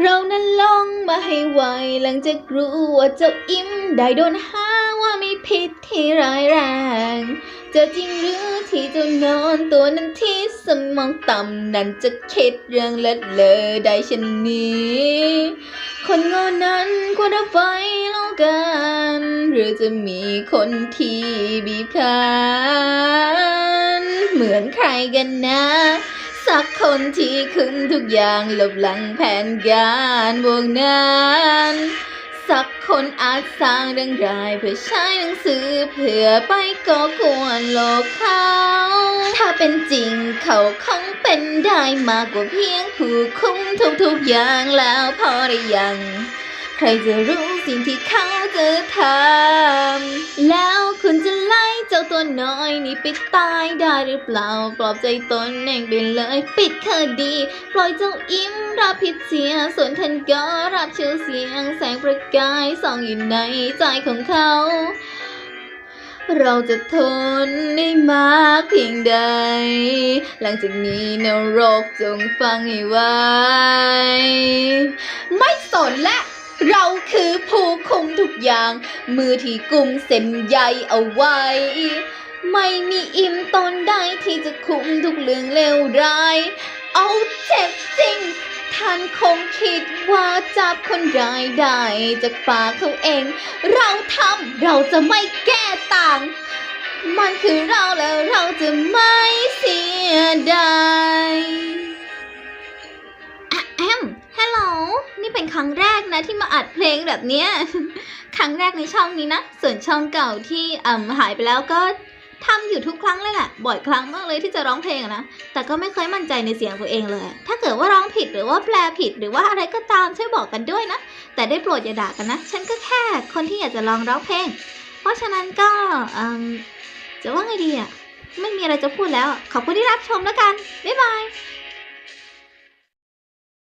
เรานั้นลงมาให้ไวหลังจากรู้ว่าเจ้าอิ่มได้โดนหาว่ามีผิดที่ร้ายแรงจะจริงหรือที่เจ้านอนตัวนั้นที่สมองต่ำนั่นจะคิดเรื่องเลิศเลอได้เช่นนี้ คนโง่นั้นควรเอาไว้แล้วกัน หรือจะมีคนที่บีบคั้นเหมือนใครกันนะ สักคนที่คืนทุกอย่างหลบหลังแผนการวงนั้นสักคนอาจสร้างเรื่องร้ายเพื่อใช้หนังสือเพื่อไปก่อกวนโลกเขา ถ้าเป็นจริงเขาคงเป็นได้มากกว่าเพียงผู้คุมทุกๆอย่างแล้วพอได้ยัง ครจะรู้สิ่งที่เขาจะทำ แล้วคุณจะไล่เจ้าตัวน้อยนี่ไปตายได้หรือเปล่า ปลอบใจตนเองไปเลย ปิดคดี ปล่อยเจ้าอิ่มรับผิดเสีย ส่วนท่านก็รับชื่อเสียง แสงประกายส่องอยู่ในใจของเขา เราจะทนได้มากเพียงใด หลังจากนี้นรกจงฟังให้ไว้ ไม่สนและ เราคือผู้คุมทุกอย่าง มือที่กุมเส้นใยเอาไว้ ไม่มีอิ่มตนใดที่จะคุมทุกเรื่องเลวร้าย เอาเจ็บจริง ท่านคงคิดว่าจับคนร้ายได้จากปากเขาเอง เราทำเราจะไม่แก้ต่าง มันคือเราแล้วเราจะไม่ นี่เป็นครั้งแรกนะที่มาอัดเพลงแบบเนี้ย ครั้งแรกในช่องนี้นะ ส่วนช่องเก่าที่อ่าหายไปแล้วก็ทำอยู่ทุกครั้งเลยแหละ บ่อยครั้งมากเลยที่จะร้องเพลงนะ แต่ก็ไม่เคยมั่นใจในเสียงตัวเองเลย ถ้าเกิดว่าร้องผิดหรือว่าแปลผิดหรือว่าอะไรก็ตามช่วยบอกกันด้วยนะ แต่ได้โปรดอย่าด่ากันนะ ฉันก็แค่คนที่อยากจะลองร้องเพลง เพราะฉะนั้นก็อืมจะว่าไงดีอะ ไม่มีอะไรจะพูดแล้ว ขอบคุณที่รับชมแล้วกัน บ๊ายบาย